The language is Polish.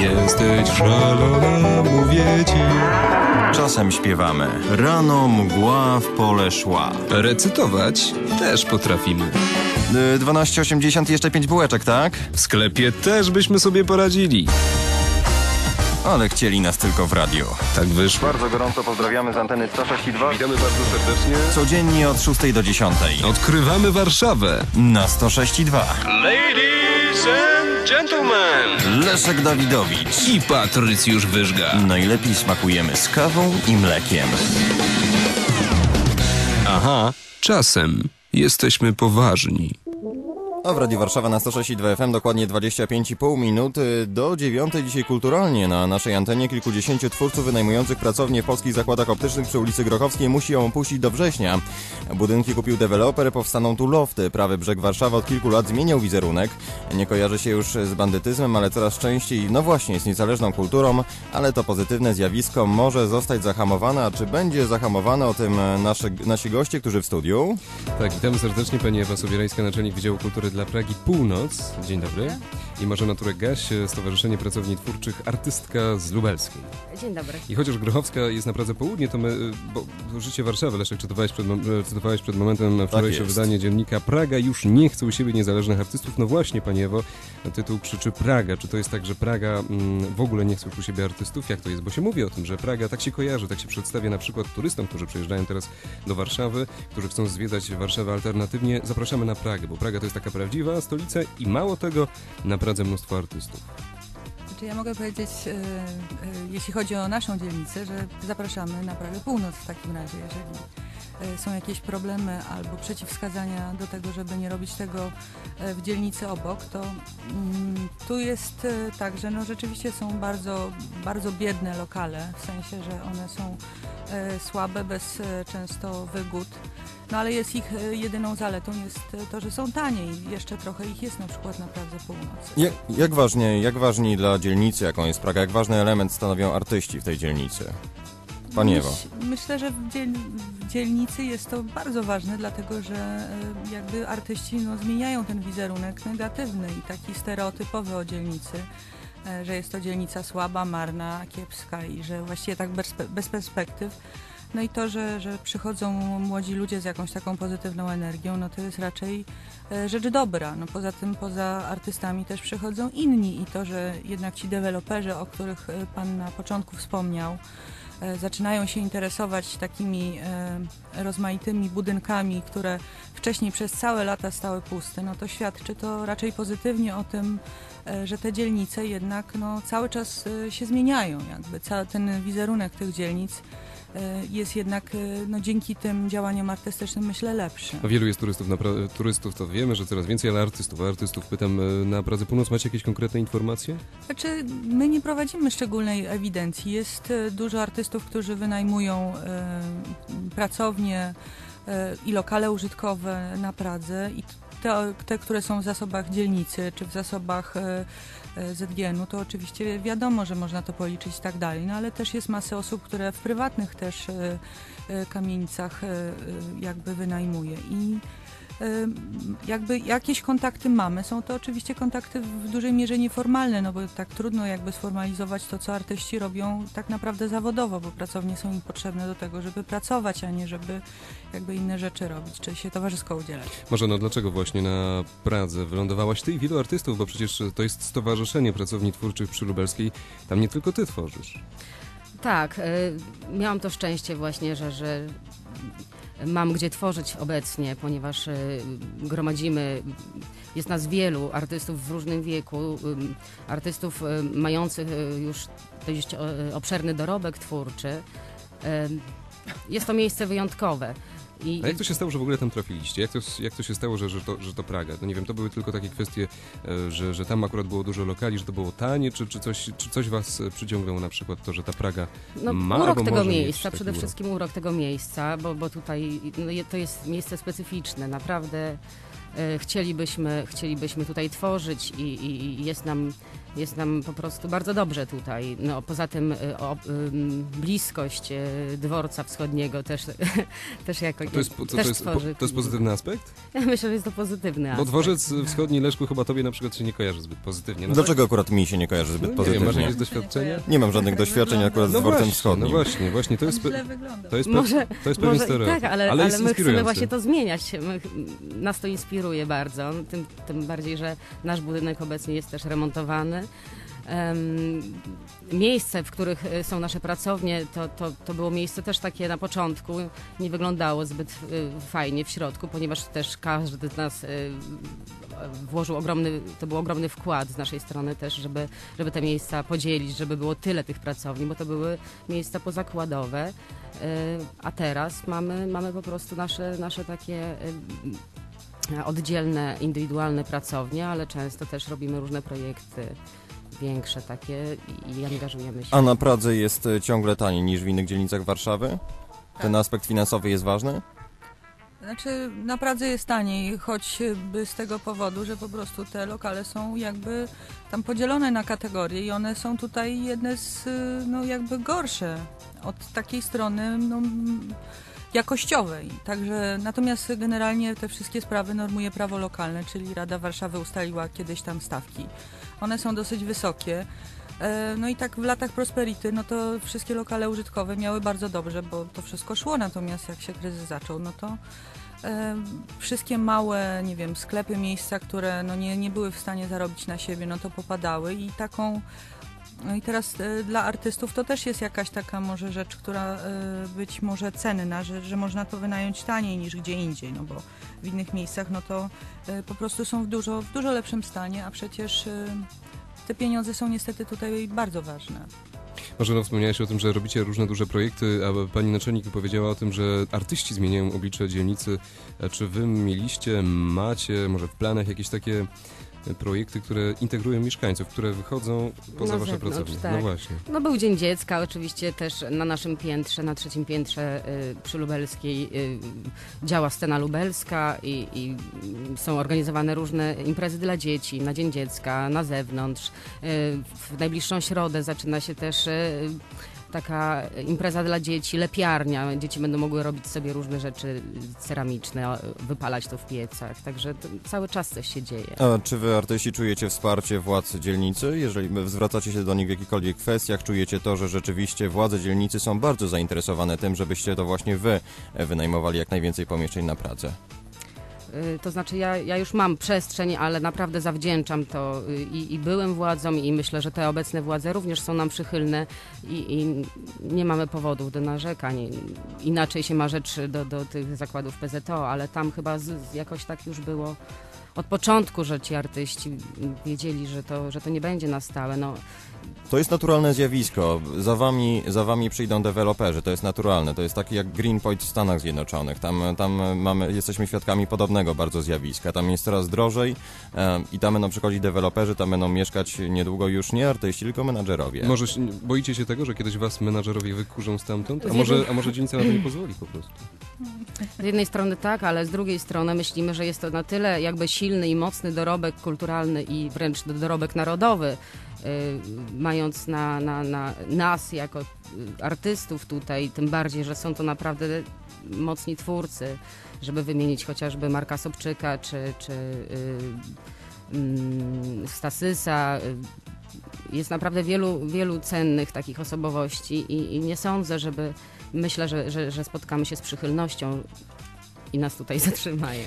Jesteś szalona, mówię ci. Czasem śpiewamy. Rano mgła w pole szła. Recytować też potrafimy. Y, 12,80 jeszcze 5 bułeczek, tak? W sklepie też byśmy sobie poradzili. Ale chcieli nas tylko w radiu. Tak wyszło. Bardzo gorąco pozdrawiamy z anteny 106,2. Witamy bardzo serdecznie. Codziennie od 6 do 10. Odkrywamy Warszawę. Na 106,2. Ladies and gentlemen. Leszek Dawidowicz. I Patrycjusz Wyżga. Najlepiej smakujemy z kawą i mlekiem. Aha, czasem jesteśmy poważni. A w Radiu Warszawa na 106,2 FM dokładnie 25,5 minut do 9 dzisiaj kulturalnie na naszej antenie kilkudziesięciu twórców wynajmujących pracownie w polskich zakładach optycznych przy ulicy Grochowskiej musi ją opuścić do września. Budynki kupił deweloper, powstaną tu lofty. Prawy brzeg Warszawy od kilku lat zmieniał wizerunek. Nie kojarzy się już z bandytyzmem, ale coraz częściej, no właśnie, z niezależną kulturą, ale to pozytywne zjawisko może zostać zahamowane, a czy będzie zahamowane o tym nasze, nasi goście, którzy w studiu? Tak, witamy serdecznie pani Ewa Sobierańska, naczelnik Wydziału Kultury dla Pragi Północ. Dzień dobry. I Marzena Turek-Gaś, Stowarzyszenie Pracowni Twórczych, artystka z Lubelskiej. Dzień dobry. I chociaż Grochowska jest na Pradze Południe, to my, y, bo życie Warszawy, Leszek, czytowałeś przed, e, cytowałeś przed momentem wczorajsze jest. wydanie dziennika Praga już nie chce u siebie niezależnych artystów. No właśnie, pani Ewo, tytuł krzyczy Praga. Czy to jest tak, że Praga mm, w ogóle nie chce u siebie artystów? Jak to jest? Bo się mówi o tym, że Praga tak się kojarzy, tak się przedstawia na przykład turystom, którzy przyjeżdżają teraz do Warszawy, którzy chcą zwiedzać Warszawę alternatywnie. Zapraszamy na Pragę, bo Praga to jest taka prawdziwa stolica i mało tego, na Pradze mnóstwo artystów. Znaczy ja mogę powiedzieć, e, e, jeśli chodzi o naszą dzielnicę, że zapraszamy na Pragę Północ w takim razie, jeżeli e, są jakieś problemy albo przeciwwskazania do tego, żeby nie robić tego e, w dzielnicy obok, to mm, tu jest e, tak, że no rzeczywiście są bardzo, bardzo biedne lokale, w sensie, że one są słabe, bez często wygód. No ale jest ich e, jedyną zaletą jest e, to, że są tanie i jeszcze trochę ich jest na przykład na Pradze Północ. Jak, jak, ważnie, jak ważni dla dzielnicy, jaką jest Praga, jak ważny element stanowią artyści w tej dzielnicy? Pani Ewo. Myśl, myślę, że w, dziel, w dzielnicy jest to bardzo ważne, dlatego że e, jakby artyści no, zmieniają ten wizerunek negatywny i taki stereotypowy o dzielnicy, że jest to dzielnica słaba, marna, kiepska i że właściwie tak bez, bez perspektyw. No i to, że, że przychodzą młodzi ludzie z jakąś taką pozytywną energią, no to jest raczej e, rzecz dobra. No poza tym, poza artystami też przychodzą inni i to, że jednak ci deweloperzy, o których e, Pan na początku wspomniał, e, zaczynają się interesować takimi rozmaitymi budynkami, które wcześniej przez całe lata stały puste, no to świadczy to raczej pozytywnie o tym, że te dzielnice jednak no, cały czas się zmieniają. Jakby cały ten wizerunek tych dzielnic jest jednak e, no, dzięki tym działaniom artystycznym myślę lepszy. No, wielu jest turystów, na pra- turystów, to wiemy, że coraz więcej, ale artystów. A artystów pytam, e, na Pradze Północ macie jakieś konkretne informacje? Znaczy, my nie prowadzimy szczególnej ewidencji. Jest e, dużo artystów, którzy wynajmują e, pracownie e, i lokale użytkowe na Pradze i te, te, które są w zasobach dzielnicy czy w zasobach e, e, ZGN-u, to oczywiście wiadomo, że można to policzyć i tak dalej, no ale też jest masę osób, które w prywatnych też e, kamienicach jakby wynajmuje. I jakby jakieś kontakty mamy. Są to oczywiście kontakty w dużej mierze nieformalne, no bo tak trudno jakby sformalizować to, co artyści robią tak naprawdę zawodowo, bo pracownie są im potrzebne do tego, żeby pracować, a nie żeby jakby inne rzeczy robić, czy się towarzysko udzielać. Może no dlaczego właśnie na Pradze wylądowałaś ty i wielu artystów, bo przecież to jest Stowarzyszenie Pracowni Twórczych przy Lubelskiej. Tam nie tylko ty tworzysz. Tak, y, miałam to szczęście właśnie, że, że mam gdzie tworzyć obecnie, ponieważ y, gromadzimy, jest nas wielu artystów w różnym wieku, ym, artystów y, mających y, już dość y, obszerny dorobek twórczy. Jest to miejsce wyjątkowe. I, A jak to się stało, że w ogóle tam trafiliście? Jak to, jak to się stało, że, że, to, że to Praga? No nie wiem, to były tylko takie kwestie, e, że, że tam akurat było dużo lokali, że to było tanie, czy, czy, coś, czy coś was e, przyciągnęło na przykład to, że ta Praga No, ma urok tego miejsca, przede urok? wszystkim urok tego miejsca, bo, bo tutaj no, to jest miejsce specyficzne. Naprawdę e, chcielibyśmy, chcielibyśmy tutaj tworzyć i, i, i jest nam Jest nam po prostu bardzo dobrze tutaj. No, poza tym y, o, ym, bliskość y, dworca wschodniego też, też jako To jest, to, też to, jest, po- to jest pozytywny aspekt? Ja myślę, że jest to pozytywny Bo aspekt. dworzec wschodni Leszku chyba tobie na przykład się nie kojarzy zbyt pozytywnie. No Dlaczego akurak mi się nie kojarzy tak? zbyt no, nie wiem, masz pozytywnie? jakieś doświadczenia? Nie mam żadnych doświadczeń akurat z No dworcem właśnie, wschodnim. no właśnie, właśnie, to jest, pe- źle wygląda. to jest, pe- Może, to jest pewien i stereotyp, tak, ale, ale ale, my chcemy właśnie to zmieniać. My, nas to inspiruje bardzo, tym, tym bardziej, że nasz budynek obecnie jest też remontowany. Miejsce, w których e, są nasze pracownie, to, to, to było miejsce też takie na początku, nie wyglądało zbyt e, fajnie w środku, ponieważ też każdy z nas e, włożył ogromny, to był ogromny wkład z naszej strony też, żeby, żeby te miejsca podzielić, żeby było tyle tych pracowni, bo to były miejsca pozakładowe. A teraz mamy, mamy po prostu nasze, nasze takie oddzielne, indywidualne pracownie, ale często też robimy różne projekty większe takie i, angażujemy się. A na Pradze jest e, ciągle taniej niż w innych dzielnicach Warszawy? Ten aspekt finansowy jest ważny? Znaczy, na Pradze jest taniej, choćby z tego powodu, że po prostu te lokale są jakby tam podzielone na kategorie i one są tutaj jedne z, no jakby gorsze od takiej strony, no jakościowej. Także, natomiast generalnie te wszystkie sprawy normuje prawo lokalne, czyli Rada Warszawy ustaliła kiedyś tam stawki. One są dosyć wysokie. E, No i tak w latach Prosperity, no to wszystkie lokale użytkowe miały bardzo dobrze, bo to wszystko szło, natomiast jak się kryzys zaczął, no to e, wszystkie małe, nie wiem, sklepy, miejsca, które no nie, nie były w stanie zarobić na siebie, no to popadały i taką no i teraz e, dla artystów to też jest jakaś taka może rzecz, która e, być może cenna, że, że można to wynająć taniej niż gdzie indziej, no bo w innych miejscach no to e, po prostu są w dużo, w dużo lepszym stanie, a przecież te pieniądze są niestety tutaj bardzo ważne. Marzeno, wspomniałeś o tym, że robicie różne duże projekty, a pani naczelnik powiedziała o tym, że artyści zmieniają oblicze dzielnicy. Czy wy mieliście, macie może w planach jakieś takie projekty, które integrują mieszkańców, które wychodzą poza Na wasze zewnątrz, pracownie? tak. No właśnie. No był Dzień Dziecka, oczywiście też na naszym piętrze, na trzecim piętrze y, przy Lubelskiej y, działa scena lubelska i, i są organizowane różne imprezy dla dzieci na Dzień Dziecka, na zewnątrz. Y, w najbliższą środę zaczyna się też y, taka impreza dla dzieci, lepiarnia. Dzieci będą mogły robić sobie różne rzeczy ceramiczne, wypalać to w piecach, także cały czas coś się dzieje. A czy wy artyści czujecie wsparcie władz dzielnicy? Jeżeli zwracacie się do nich w jakichkolwiek kwestiach, czujecie to, że rzeczywiście władze dzielnicy są bardzo zainteresowane tym, żebyście to właśnie wy wynajmowali jak najwięcej pomieszczeń na Pradze? Y, To znaczy, ja, ja już mam przestrzeń, ale naprawdę zawdzięczam to y, i, i byłym władzom, i myślę, że te obecne władze również są nam przychylne i, i nie mamy powodów do narzekań. Inaczej się ma rzecz do, do tych zakładów PZO, ale tam chyba z, jakoś tak już było od początku, że ci artyści wiedzieli, że to, że to nie będzie na stałe. No, To jest naturalne zjawisko. Za wami, za wami przyjdą deweloperzy, to jest naturalne. To jest taki jak Greenpoint w Stanach Zjednoczonych. Tam, tam mamy, jesteśmy świadkami podobnego bardzo zjawiska. Tam jest coraz drożej e, i tam będą przychodzić deweloperzy, tam będą mieszkać niedługo już nie artyści, tylko menadżerowie. Może boicie się tego, że kiedyś was menadżerowie wykurzą stamtąd? A Z może, a może dzielnica na to nie pozwoli po prostu? Z jednej strony tak, ale z drugiej strony myślimy, że jest to na tyle jakby silny i mocny dorobek kulturalny i wręcz dorobek narodowy, y, mając na, na, na nas jako y, artystów tutaj, tym bardziej, że są to naprawdę mocni twórcy, żeby wymienić chociażby Marka Sobczyka czy, czy y, mm, Stasysa. Jest naprawdę wielu, wielu cennych takich osobowości i, i nie sądzę, żeby myślę, że, że, że spotkamy się z przychylnością i nas tutaj zatrzymają.